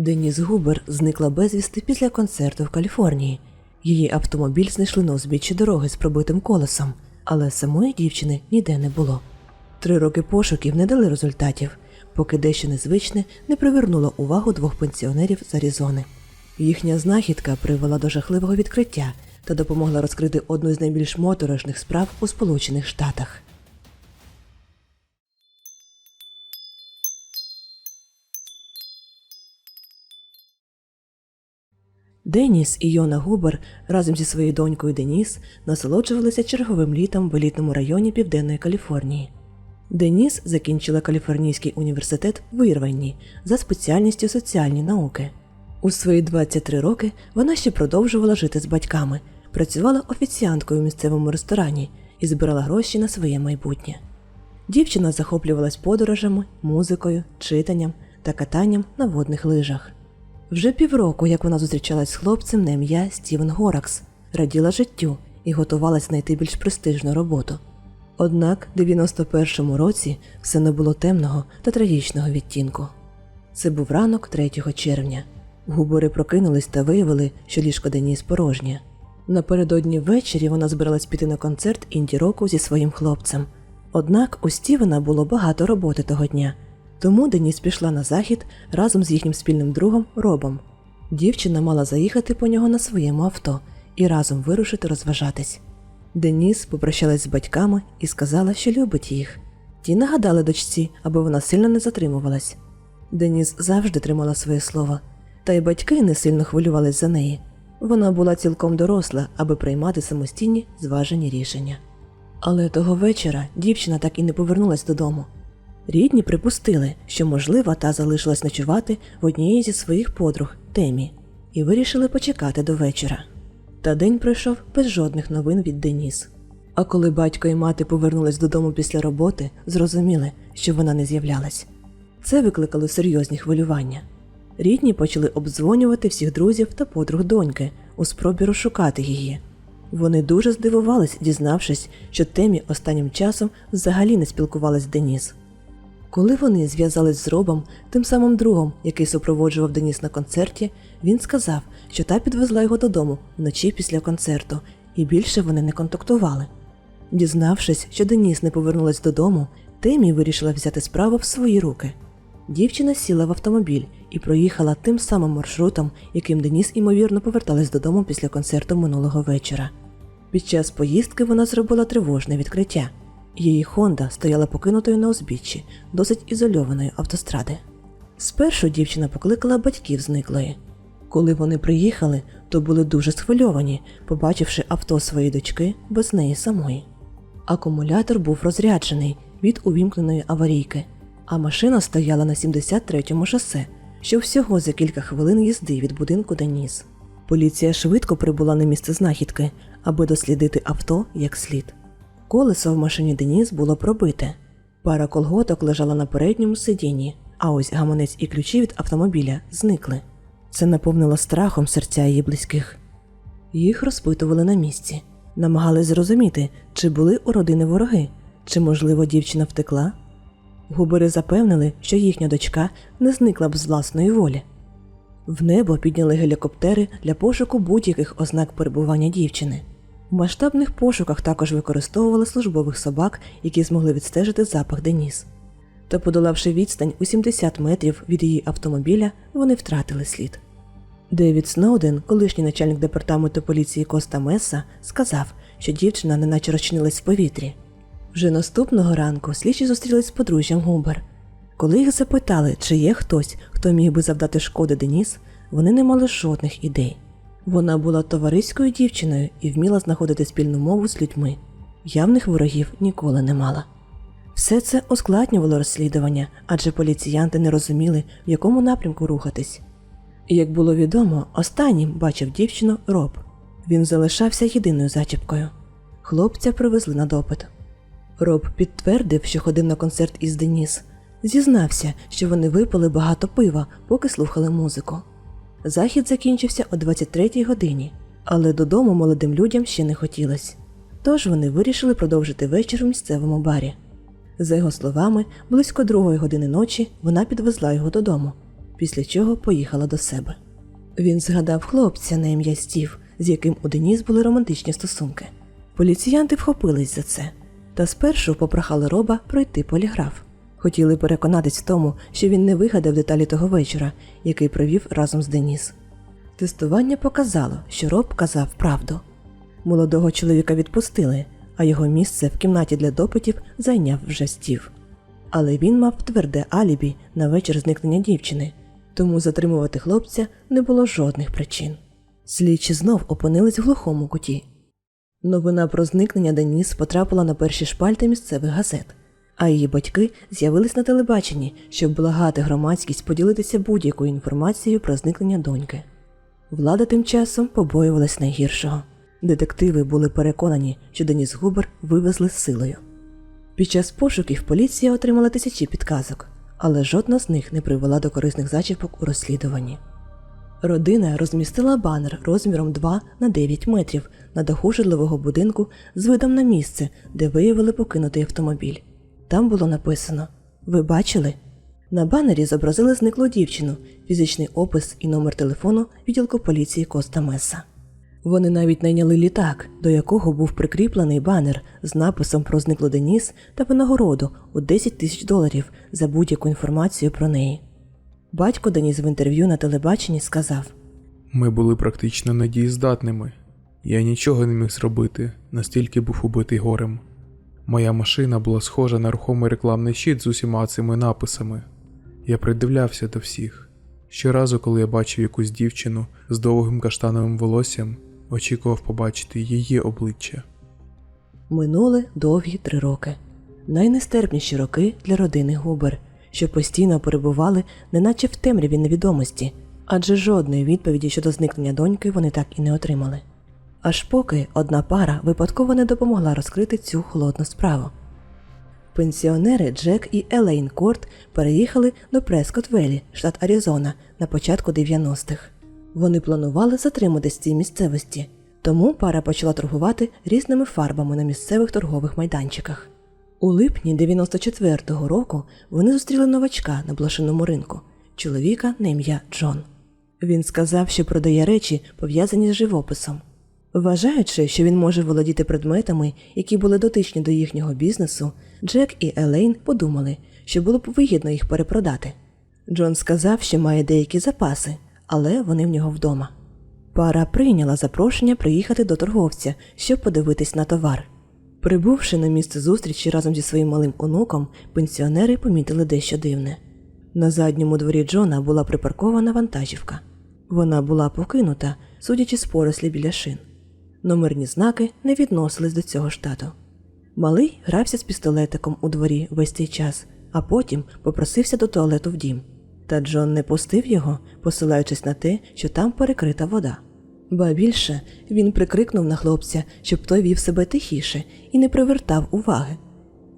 Деніс Губер зникла безвісти після концерту в Каліфорнії. Її автомобіль знайшли на узбіччі дороги з пробитим колесом, але самої дівчини ніде не було. Три роки пошуків не дали результатів, поки дещо незвичне не привернуло увагу двох пенсіонерів з Аризони. Їхня знахідка привела до жахливого відкриття та допомогла розкрити одну з найбільш моторошних справ у Сполучених Штатах. Деніс і Йона Губер разом зі своєю донькою Деніс насолоджувалися черговим літом в елітному районі Південної Каліфорнії. Деніс закінчила Каліфорнійський університет в Ірвайні за спеціальністю соціальні науки. У свої 23 роки вона ще продовжувала жити з батьками, працювала офіціанткою в місцевому ресторані і збирала гроші на своє майбутнє. Дівчина захоплювалась подорожами, музикою, читанням та катанням на водних лижах. Вже півроку, як вона зустрічалась з хлопцем на ім'я Стівен Горакс, раділа життю і готувалась знайти більш престижну роботу. Однак в 91-му році все не було темного та трагічного відтінку. Це був ранок 3 червня. Губори прокинулись та виявили, що ліжко Деніс порожнє. Напередодні ввечері вона збиралась піти на концерт інді-року зі своїм хлопцем. Однак у Стівена було багато роботи того дня, тому Деніс пішла на захід разом з їхнім спільним другом Робом. Дівчина мала заїхати по нього на своєму авто і разом вирушити розважатись. Деніс попрощалась з батьками і сказала, що любить їх. Ті нагадали дочці, аби вона сильно не затримувалась. Деніс завжди тримала своє слово, та й батьки не сильно хвилювались за неї. Вона була цілком доросла, аби приймати самостійні зважені рішення. Але того вечора дівчина так і не повернулась додому. Рідні припустили, що, можливо, та залишилась ночувати в однієї зі своїх подруг Темі, і вирішили почекати до вечора. Та день пройшов без жодних новин від Деніс. А коли батько і мати повернулись додому після роботи, зрозуміли, що вона не з'являлась. Це викликало серйозні хвилювання. Рідні почали обдзвонювати всіх друзів та подруг доньки у спробі розшукати її. Вони дуже здивувались, дізнавшись, що Темі останнім часом взагалі не спілкувалась з Деніс. Коли вони зв'язались з Робом, тим самим другом, який супроводжував Деніс на концерті, він сказав, що та підвезла його додому вночі після концерту, і більше вони не контактували. Дізнавшись, що Деніс не повернулась додому, Темі вирішила взяти справу в свої руки. Дівчина сіла в автомобіль і проїхала тим самим маршрутом, яким Деніс, ймовірно, поверталась додому після концерту минулого вечора. Під час поїздки вона зробила тривожне відкриття. Її Хонда стояла покинутою на узбіччі, досить ізольованої автостради. Спершу дівчина покликала батьків зниклої. Коли вони приїхали, то були дуже схвильовані, побачивши авто своєї дочки без неї самої. Акумулятор був розряджений від увімкненої аварійки, а машина стояла на 73-му шосе, що всього за кілька хвилин їзди від будинку Деніс. Поліція швидко прибула на місце знахідки, аби дослідити авто як слід. Колесо в машині Деніс було пробите. Пара колготок лежала на передньому сидінні, а ось гаманець і ключі від автомобіля зникли. Це наповнило страхом серця її близьких. Їх розпитували на місці, намагались зрозуміти, чи були у родини вороги, чи, можливо, дівчина втекла. Губери запевнили, що їхня дочка не зникла б з власної волі. В небо підняли гелікоптери для пошуку будь-яких ознак перебування дівчини. У масштабних пошуках також використовували службових собак, які змогли відстежити запах Деніс. Та, подолавши відстань у 70 метрів від її автомобіля, вони втратили слід. Девід Сноуден, колишній начальник департаменту поліції Коста Меса, сказав, що дівчина неначе розчинилась в повітрі. Вже наступного ранку слідчі зустрілись з подружжям Губер. Коли їх запитали, чи є хтось, хто міг би завдати шкоди Деніс, вони не мали жодних ідей. Вона була товариською дівчиною і вміла знаходити спільну мову з людьми. Явних ворогів ніколи не мала. Все це ускладнювало розслідування, адже поліціянти не розуміли, в якому напрямку рухатись. І, Як було відомо, останнім бачив дівчину Роб. Він залишався єдиною зачіпкою. Хлопця привезли на допит. Роб підтвердив, що ходив на концерт із Деніс. Зізнався, що вони випили багато пива, поки слухали музику. Захід закінчився о 23-й годині, але додому молодим людям ще не хотілося. Тож вони вирішили продовжити вечір в місцевому барі. За його словами, близько другої години ночі вона підвезла його додому. після чого поїхала до себе. Він згадав хлопця на ім'я Стів, з яким у Деніс були романтичні стосунки. Поліціянти вхопились за це та спершу попрохали роба пройти поліграф. Хотіли переконатись в тому, що він не вигадав деталі того вечора, який провів разом з Деніс. Тестування показало, що роб казав правду. Молодого чоловіка відпустили, а його місце в кімнаті для допитів зайняв вже стів. Але він мав тверде алібі на вечір зникнення дівчини, тому затримувати хлопця не було жодних причин. Слідчі знов опинились в глухому куті. Новина про зникнення Деніс потрапила на перші шпальти місцевих газет, а її батьки з'явились на телебаченні, щоб благати громадськість поділитися будь-якою інформацією про зникнення доньки. Влада тим часом побоювалась найгіршого. Детективи були переконані, що Деніс Губер вивезли з силою. Під час пошуків поліція отримала тисячі підказок, але жодна з них не привела до корисних зачіпок у розслідуванні. Родина розмістила банер розміром 2 на 9 метрів на даху житлового будинку з видом на місце, де виявили покинутий автомобіль. Там було написано Ви бачили? На банері зобразили зниклу дівчину, фізичний опис і номер телефону відділку поліції Коста Меса. Вони навіть найняли літак, до якого був прикріплений банер з написом про зниклу Деніс та винагороду у 10 тисяч доларів за будь-яку інформацію про неї. Батько Деніс в інтерв'ю на телебаченні сказав: Ми були практично недієздатними. Я нічого не міг зробити, настільки був убитий горем. Моя машина була схожа на рухомий рекламний щит з усіма цими написами. Я придивлявся до всіх. Щоразу, коли я бачив якусь дівчину з довгим каштановим волоссям, очікував побачити її обличчя. Минули довгі три роки. Найнестерпніші роки для родини Губер, що постійно перебували, неначе в темряві невідомості, адже жодної відповіді щодо зникнення доньки вони так і не отримали. Аж поки одна пара випадково не допомогла розкрити цю холодну справу. Пенсіонери Джек і Елейн Корт переїхали до Прескотвелі, штат Аризона, на початку 90-х. Вони планували затриматись в цій місцевості, тому пара почала торгувати різними фарбами на місцевих торгових майданчиках. У липні 94-го року вони зустріли новачка на блошиному ринку, чоловіка на ім'я Джон. Він сказав, що продає речі, пов'язані з живописом. Вважаючи, що він може володіти предметами, які були дотичні до їхнього бізнесу, Джек і Елейн подумали, що було б вигідно їх перепродати. Джон сказав, що має деякі запаси, але вони в нього вдома. Пара прийняла запрошення приїхати до торговця, щоб подивитись на товар. Прибувши на місце зустрічі разом зі своїм малим онуком, пенсіонери помітили дещо дивне. На задньому дворі Джона була припаркована вантажівка. Вона була покинута, судячи з порослі біля шин. Номерні знаки не відносились до цього штату. Малий грався з пістолетиком у дворі весь цей час, а потім попросився до туалету в дім. Та Джон не пустив його, посилаючись на те, що там перекрита вода. Ба більше він прикрикнув на хлопця, щоб той вів себе тихіше і не привертав уваги.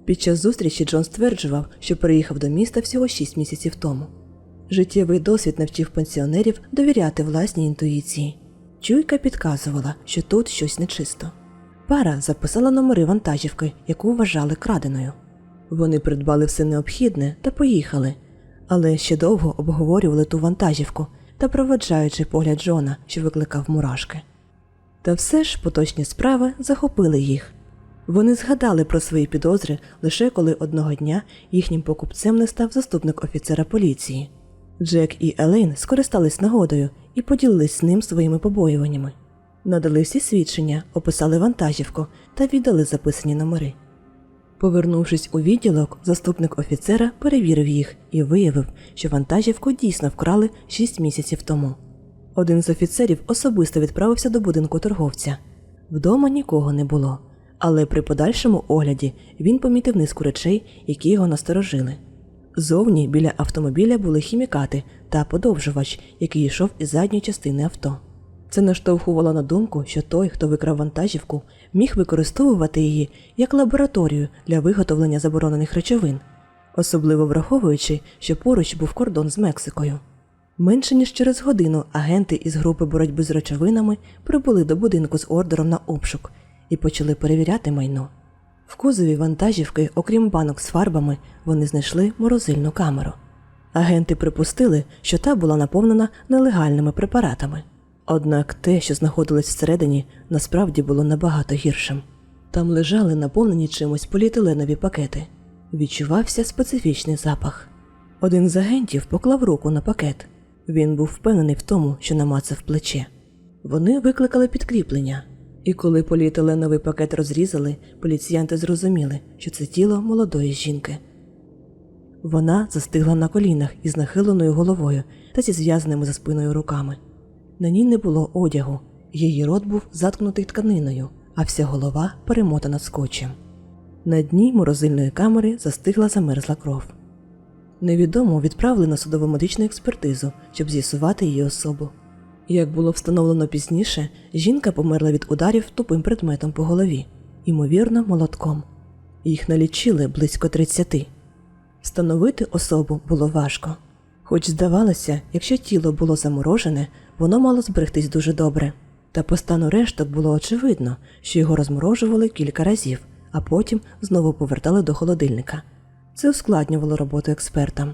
Під час зустрічі Джон стверджував, що приїхав до міста всього 6 місяців тому. Життєвий досвід навчив пенсіонерів довіряти власній інтуїції. Чуйка підказувала, що тут щось нечисто. Пара записала номери вантажівки, яку вважали краденою. Вони придбали все необхідне та поїхали, але ще довго обговорювали ту вантажівку та проведжаючи погляд Джона, що викликав мурашки. Та все ж поточні справи захопили їх. Вони згадали про свої підозри лише коли одного дня їхнім покупцем не став заступник офіцера поліції. Джек і Елейн скористались нагодою і поділились з ним своїми побоюваннями. Надали всі свідчення, описали вантажівку та віддали записані номери. Повернувшись у відділок, заступник офіцера перевірив їх і виявив, що вантажівку дійсно вкрали 6 місяців тому. Один з офіцерів особисто відправився до будинку торговця. Вдома нікого не було, але при подальшому огляді він помітив низку речей, які його насторожили. Зовні біля автомобіля були хімікати та подовжувач, який йшов із задньої частини авто. Це наштовхувало на думку, що той, хто викрав вантажівку, міг використовувати її як лабораторію для виготовлення заборонених речовин, особливо враховуючи, що поруч був кордон з Мексикою. Менше ніж через годину агенти із групи боротьби з речовинами прибули до будинку з ордером на обшук і почали перевіряти майно. В кузові вантажівки, окрім банок з фарбами, вони знайшли морозильну камеру. Агенти припустили, що та була наповнена нелегальними препаратами. Однак те, що знаходилось всередині, насправді було набагато гіршим. Там лежали наповнені чимось поліетиленові пакети. Відчувався специфічний запах. Один з агентів поклав руку на пакет. Він був впевнений в тому, що намацав плече. Вони викликали підкріплення, і коли поліетиленовий пакет розрізали, поліціянти зрозуміли, що це тіло молодої жінки. Вона застигла на колінах із нахиленою головою та зі зв'язаними за спиною руками. На ній не було одягу, її рот був заткнутий тканиною, а вся голова перемотана скотчем. На дні морозильної камери застигла замерзла кров. Невідомо відправили на судово медичну експертизу, щоб з'ясувати її особу. Як було встановлено пізніше, жінка померла від ударів тупим предметом по голові, ймовірно, молотком. Їх налічили близько 30. Встановити особу було важко. Хоч здавалося, якщо тіло було заморожене, воно мало зберегтись дуже добре. Та по стану решток було очевидно, що його розморожували кілька разів, а потім знову повертали до холодильника. Це ускладнювало роботу експертам.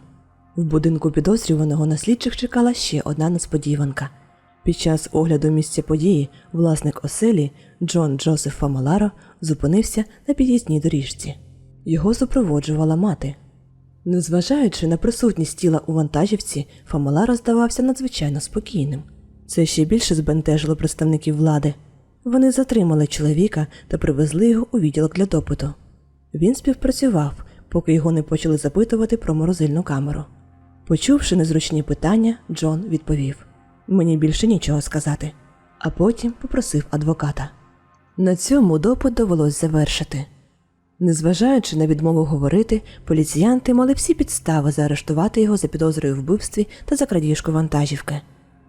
В будинку підозрюваного на слідчих чекала ще одна несподіванка. Під час огляду місця події власник оселі Джон Джозеф Фамаларо зупинився на під'їзній доріжці. Його супроводжувала мати. Незважаючи на присутність тіла у вантажівці, Фамаларо здавався надзвичайно спокійним. Це ще більше збентежило представників влади. Вони затримали чоловіка та привезли його у відділок для допиту. Він співпрацював, поки його не почали запитувати про морозильну камеру. Почувши незручні питання, Джон відповів: Мені більше нічого сказати, а потім попросив адвоката. На цьому допит довелось завершити. Незважаючи на відмову говорити, поліціянти мали всі підстави заарештувати його за підозрою вбивстві та за крадіжку вантажівки.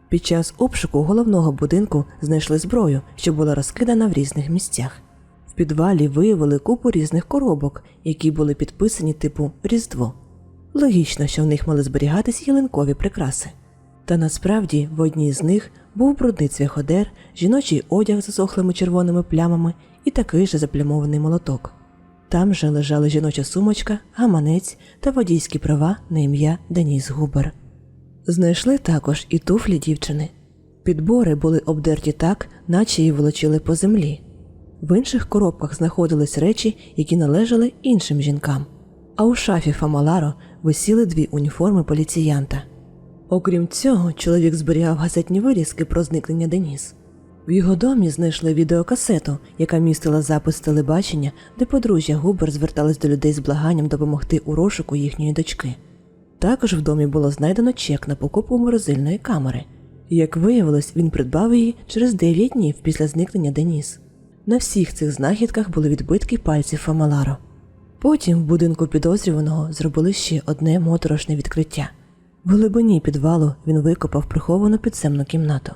Під час обшуку головного будинку знайшли зброю, що була розкидана в різних місцях. В підвалі виявили купу різних коробок, які були підписані типу Різдво. Логічно, що в них мали зберігатись ялинкові прикраси. Та насправді в одній з них був брудний цвяходер, жіночий одяг з засохлими червоними плямами і такий же заплямований молоток. Там же лежала жіноча сумочка, гаманець та водійські права на ім'я Деніс Губер. Знайшли також і туфлі дівчини. Підбори були обдерті так, наче її волочили по землі. В інших коробках знаходились речі, які належали іншим жінкам. А у шафі Фамаларо висіли дві уніформи поліціянта. Окрім цього, чоловік зберігав газетні вирізки про зникнення Деніс. В його домі знайшли відеокасету, яка містила запис телебачення, де подружжя Губер звертались до людей з благанням допомогти у розшуку їхньої дочки. Також в домі було знайдено чек на покупку морозильної камери. Як виявилось, він придбав її через 9 днів після зникнення Деніс. На всіх цих знахідках були відбитки пальців Фамаларо. Потім в будинку підозрюваного зробили ще одне моторошне відкриття. В глибині підвалу він викопав приховану підземну кімнату.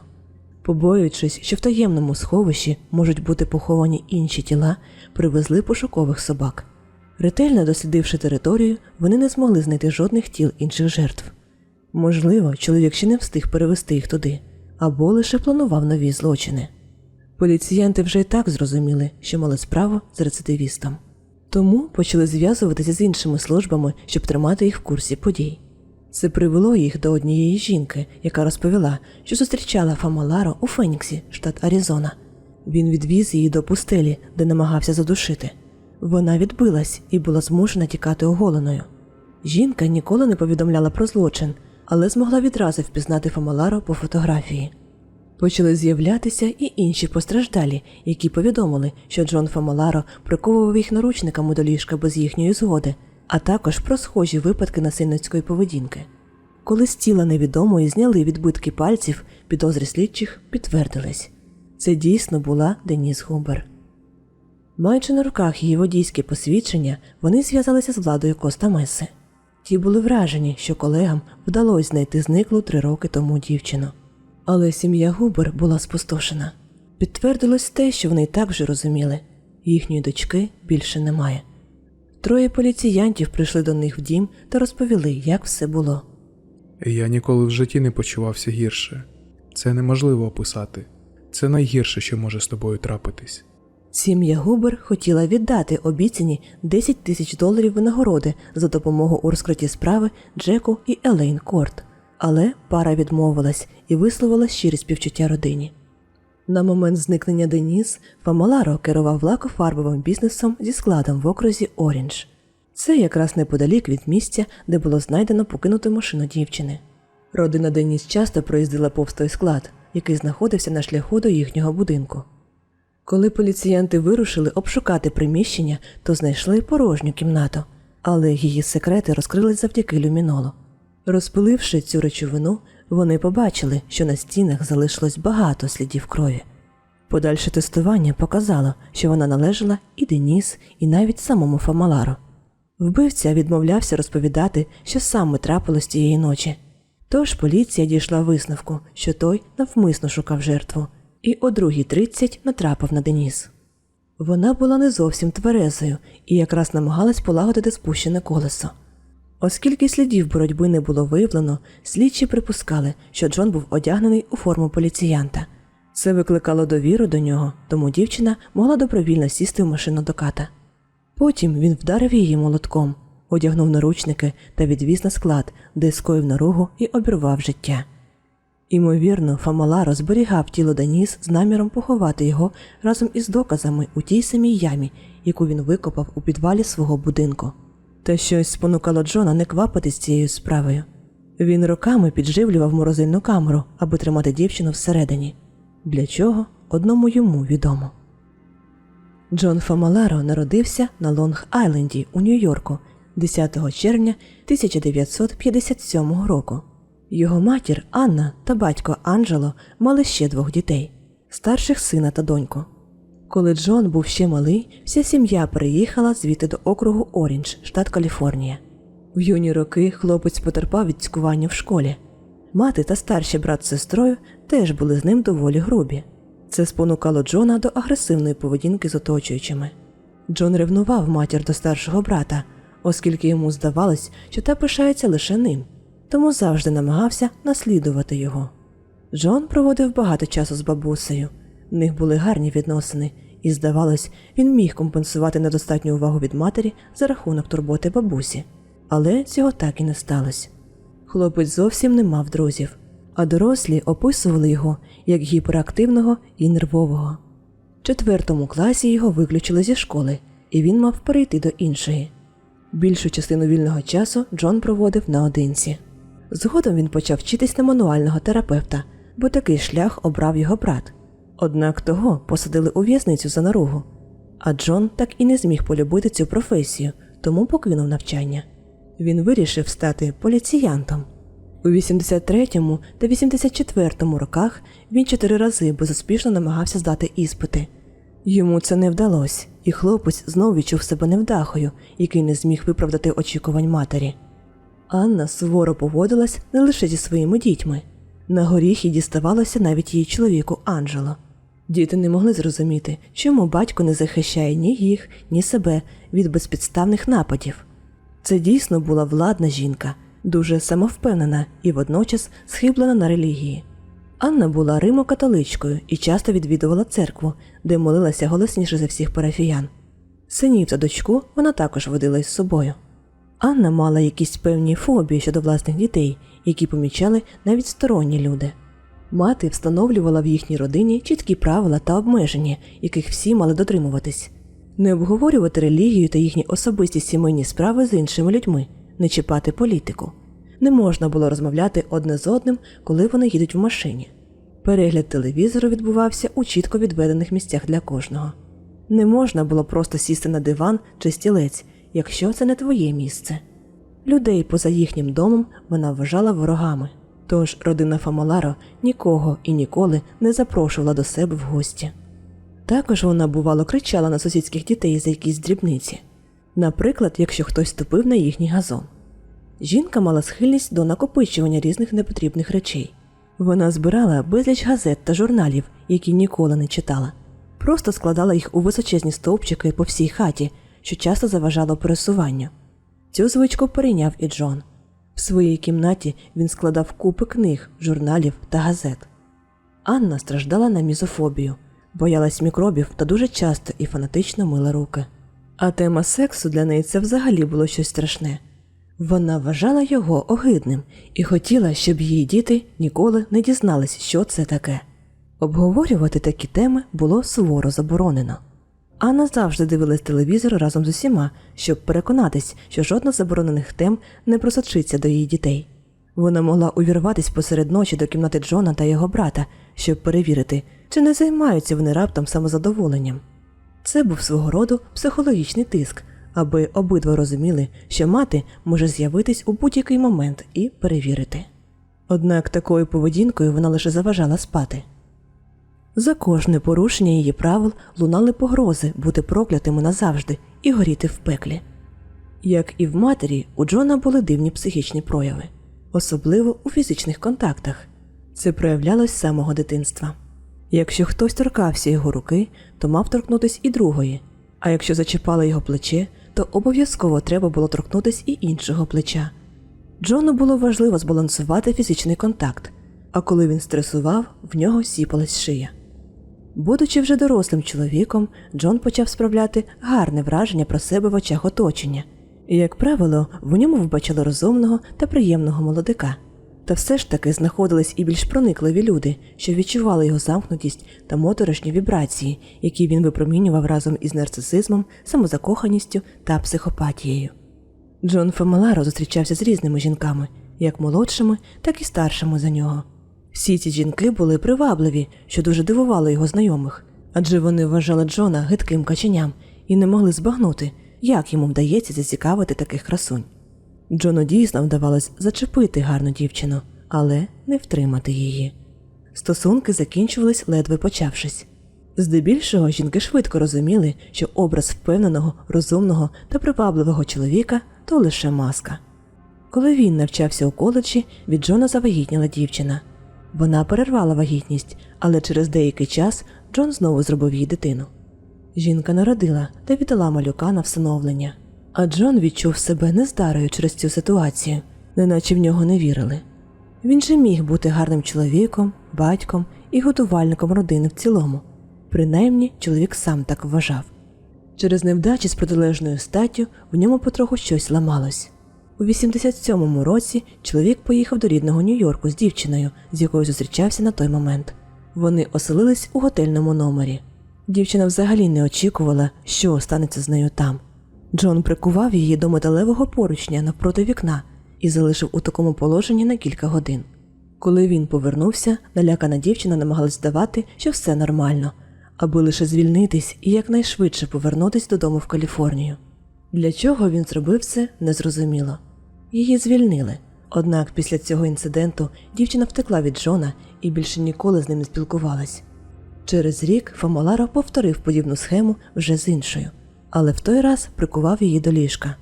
Побоюючись, що в таємному сховищі можуть бути поховані інші тіла, привезли пошукових собак. Ретельно дослідивши територію, вони не змогли знайти жодних тіл інших жертв. Можливо, чоловік ще не встиг перевести їх туди, або лише планував нові злочини. Поліціянти вже й так зрозуміли, що мали справу з рецидивістом. Тому почали зв'язуватися з іншими службами, щоб тримати їх в курсі подій. Це привело їх до однієї жінки, яка розповіла, що зустрічала Фамаларо у Феніксі, штат Аризона. Він відвіз її до пустелі, де намагався задушити. Вона відбилась і була змушена тікати оголеною. Жінка ніколи не повідомляла про злочин, але змогла відразу впізнати Фамаларо по фотографії. Почали з'являтися і інші постраждалі, які повідомили, що Джон Фамаларо приковував їх наручниками до ліжка без їхньої згоди, а також про схожі випадки насильницької поведінки. Коли з тіла невідомої зняли відбитки пальців, підозри слідчих підтвердились. Це дійсно була Деніс Губер. Маючи на руках її водійське посвідчення, вони зв'язалися з владою Коста Меси. Ті були вражені, що колегам вдалося знайти зниклу три роки тому дівчину. Але сім'я Губер була спустошена. Підтвердилось те, що вони так вже розуміли їхньої дочки більше немає. Троє поліціянтів прийшли до них в дім та розповіли, як все було. Я ніколи в житті не почувався гірше. Це неможливо описати. Це найгірше, що може з тобою трапитись. Сім'я Губер хотіла віддати обіцяні 10 тисяч доларів винагороди за допомогу у розкритті справи Джеку і Елейн Корт, але пара відмовилась і висловила щирі співчуття родині. На момент зникнення Деніс Фамаларо керував лакофарбовим бізнесом зі складом в окрузі Оріндж. Це якраз неподалік від місця, де було знайдено покинуту машину дівчини. Родина Деніс часто проїздила повз той склад, який знаходився на шляху до їхнього будинку. Коли поліціянти вирушили обшукати приміщення, то знайшли порожню кімнату, але її секрети розкрились завдяки люмінолу. Розпиливши цю речовину, вони побачили, що на стінах залишилось багато слідів крові. Подальше тестування показало, що вона належала і Деніс, і навіть самому Фамалару. Вбивця відмовлявся розповідати, що саме трапилось тієї ночі. Тож поліція дійшла висновку, що той навмисно шукав жертву, і о 2.30 натрапив на Деніс. Вона була не зовсім тверезою і якраз намагалась полагодити спущене колесо. Оскільки слідів боротьби не було виявлено, слідчі припускали, що Джон був одягнений у форму поліціянта. Це викликало довіру до нього, тому дівчина могла добровільно сісти в машину до ката. Потім він вдарив її молотком, одягнув наручники та відвіз на склад, де скоїв наругу і обірвав життя. Імовірно, Фамаларо зберігав тіло Даніс з наміром поховати його разом із доказами у тій самій ямі, яку він викопав у підвалі свого будинку. Та щось спонукало Джона не квапитись цією справою. Він роками підживлював морозильну камеру, аби тримати дівчину всередині. Для чого одному йому відомо. Джон Фамаларо народився на Лонг-Айленді у Нью-Йорку 10 червня 1957 року. Його матір Анна та батько Анджело мали ще двох дітей старших сина та доньку. Коли Джон був ще малий, вся сім'я переїхала звідти до округу Оріндж, штат Каліфорнія. В юні роки хлопець потерпав від цькування в школі. Мати та старший брат з сестрою теж були з ним доволі грубі. Це спонукало Джона до агресивної поведінки з оточуючими. Джон ревнував матір до старшого брата, оскільки йому здавалось, що та пишається лише ним, тому завжди намагався наслідувати його. Джон проводив багато часу з бабусею. В них були гарні відносини, і, здавалось, він міг компенсувати недостатню увагу від матері за рахунок турботи бабусі. Але цього так і не сталося. Хлопець зовсім не мав друзів, а дорослі описували його як гіперактивного і нервового. В четвертому класі його виключили зі школи, і він мав перейти до іншої. Більшу частину вільного часу Джон проводив наодинці. Згодом він почав вчитись на мануального терапевта, бо такий шлях обрав його брат. Однак того посадили у в'язницю за наругу. А Джон так і не зміг полюбити цю професію, тому покинув навчання. Він вирішив стати поліціянтом. У 83-му та 84-му роках він чотири рази безуспішно намагався здати іспити. Йому це не вдалося, і хлопець знов відчув себе невдахою, який не зміг виправдати очікувань матері. Анна суворо поводилась не лише зі своїми дітьми. На горіхи діставалося навіть її чоловіку Анджело. Діти не могли зрозуміти, чому батько не захищає ні їх, ні себе від безпідставних нападів. Це дійсно була владна жінка, дуже самовпевнена і водночас схиблена на релігії. Анна була римо-католичкою і часто відвідувала церкву, де молилася голосніше за всіх парафіян. Синів та дочку вона також водила із собою. Анна мала якісь певні фобії щодо власних дітей, які помічали навіть сторонні люди. Мати встановлювала в їхній родині чіткі правила та обмеження, яких всі мали дотримуватись, не обговорювати релігію та їхні особисті сімейні справи з іншими людьми, не чіпати політику. Не можна було розмовляти одне з одним, коли вони їдуть в машині. Перегляд телевізору відбувався у чітко відведених місцях для кожного. Не можна було просто сісти на диван чи стілець, якщо це не твоє місце. Людей поза їхнім домом вона вважала ворогами, тож родина Фамаларо нікого і ніколи не запрошувала до себе в гості. Також вона бувало кричала на сусідських дітей за якісь дрібниці, наприклад, якщо хтось ступив на їхній газон. Жінка мала схильність до накопичування різних непотрібних речей. Вона збирала безліч газет та журналів, які ніколи не читала, просто складала їх у височезні стовпчики по всій хаті, що часто заважало пересуванню. Цю звичку перейняв і Джон. В своїй кімнаті він складав купи книг, журналів та газет. Анна страждала на мізофобію, боялась мікробів та дуже часто і фанатично мила руки. А тема сексу для неї це взагалі було щось страшне. Вона вважала його огидним і хотіла, щоб її діти ніколи не дізнались, що це таке. Обговорювати такі теми було суворо заборонено. Анна завжди дивилась телевізор разом з усіма, щоб переконатись, що жодна з заборонених тем не просочиться до її дітей. Вона могла увірватись посеред ночі до кімнати Джона та його брата, щоб перевірити, чи не займаються вони раптом самозадоволенням. Це був свого роду психологічний тиск, аби обидва розуміли, що мати може з'явитись у будь-який момент і перевірити. Однак такою поведінкою вона лише заважала спати. За кожне порушення її правил лунали погрози бути проклятими назавжди і горіти в пеклі. Як і в матері, у Джона були дивні психічні прояви, особливо у фізичних контактах. Це проявлялось з самого дитинства. Якщо хтось торкався його руки, то мав торкнутись і другої, а якщо зачіпали його плече, то обов'язково треба було торкнутись і іншого плеча. Джону було важливо збалансувати фізичний контакт, а коли він стресував, в нього сіпалась шия. Будучи вже дорослим чоловіком, Джон почав справляти гарне враження про себе в очах оточення, і, як правило, в ньому вбачали розумного та приємного молодика. Та все ж таки знаходились і більш проникливі люди, що відчували його замкнутість та моторошні вібрації, які він випромінював разом із нарцисизмом, самозакоханістю та психопатією. Джон Фамаларо зустрічався з різними жінками, як молодшими, так і старшими за нього. Всі ці жінки були привабливі, що дуже дивувало його знайомих, адже вони вважали Джона гидким каченям і не могли збагнути, як йому вдається зацікавити таких красунь. Джону дійсно вдавалось зачепити гарну дівчину, але не втримати її. Стосунки закінчувались, ледве почавшись. Здебільшого жінки швидко розуміли, що образ впевненого, розумного та привабливого чоловіка то лише маска. Коли він навчався у коледжі, від Джона завагітніла дівчина. Вона перервала вагітність, але через деякий час Джон знову зробив їй дитину. Жінка народила та віддала малюка на всиновлення. А Джон відчув себе нездарою через цю ситуацію, неначе в нього не вірили. Він же міг бути гарним чоловіком, батьком і годувальником родини в цілому. Принаймні, чоловік сам так вважав. Через невдачі з протилежною статтю в ньому потроху щось ламалось. У 87-му році чоловік поїхав до рідного Нью-Йорку з дівчиною, з якою зустрічався на той момент. Вони оселились у готельному номері. Дівчина взагалі не очікувала, що станеться з нею там. Джон прикував її до металевого поручня навпроти вікна і залишив у такому положенні на кілька годин. Коли він повернувся, налякана дівчина намагалась здавати, що все нормально, аби лише звільнитись і якнайшвидше повернутись додому в Каліфорнію. Для чого він зробив це, незрозуміло. Її звільнили. Однак після цього інциденту дівчина втекла від Джона і більше ніколи з ним не спілкувалась. Через рік Фомаларо повторив подібну схему вже з іншою, але в той раз прикував її до ліжка.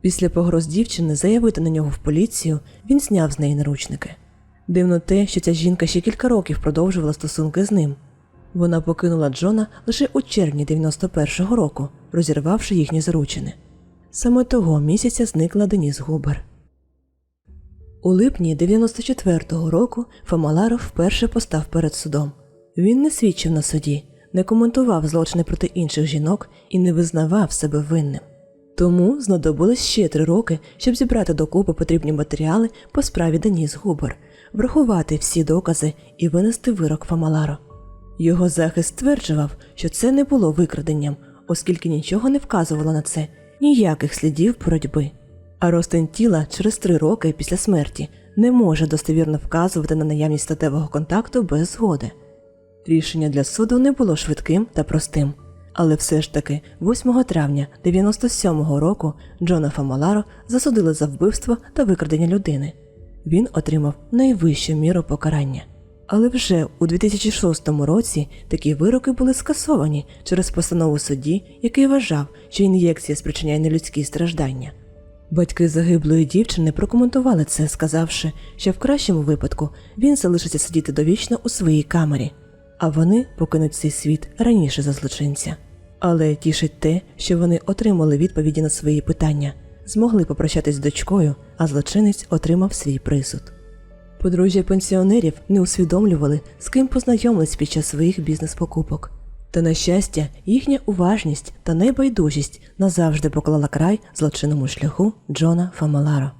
Після погроз дівчини заявити на нього в поліцію, він зняв з неї наручники. Дивно те, що ця жінка ще кілька років продовжувала стосунки з ним. Вона покинула Джона лише у червні 91-го року, розірвавши їхні заручини. Саме того місяця зникла Деніс Губер. У липні 94-го року Фамаларов вперше постав перед судом. Він не свідчив на суді, не коментував злочини проти інших жінок і не визнавав себе винним. Тому знадобилось ще три роки, щоб зібрати докупи потрібні матеріали по справі Деніс Губер, врахувати всі докази і винести вирок Фамаларо. Його захист стверджував, що це не було викраденням, оскільки нічого не вказувало на це, ніяких слідів боротьби. А розтин тіла через три роки після смерті не може достовірно вказувати на наявність статевого контакту без згоди. Рішення для суду не було швидким та простим, але все ж таки 8 травня 97-го року Джона Фамаларо засудили за вбивство та викрадення людини. Він отримав найвищу міру покарання. Але вже у 2006 році такі вироки були скасовані через постанову судді, який вважав, що ін'єкція спричиняє нелюдські страждання. Батьки загиблої дівчини прокоментували це, сказавши, що в кращому випадку він залишиться сидіти довічно у своїй камері, а вони покинуть цей світ раніше за злочинця. Але тішить те, що вони отримали відповіді на свої питання, змогли попрощатись з дочкою, а злочинець отримав свій присуд. Подружжя пенсіонерів не усвідомлювали, з ким познайомились під час своїх бізнес-покупок. Та, на щастя, їхня уважність та небайдужість назавжди поклала край злочинному шляху Джона Фамалара.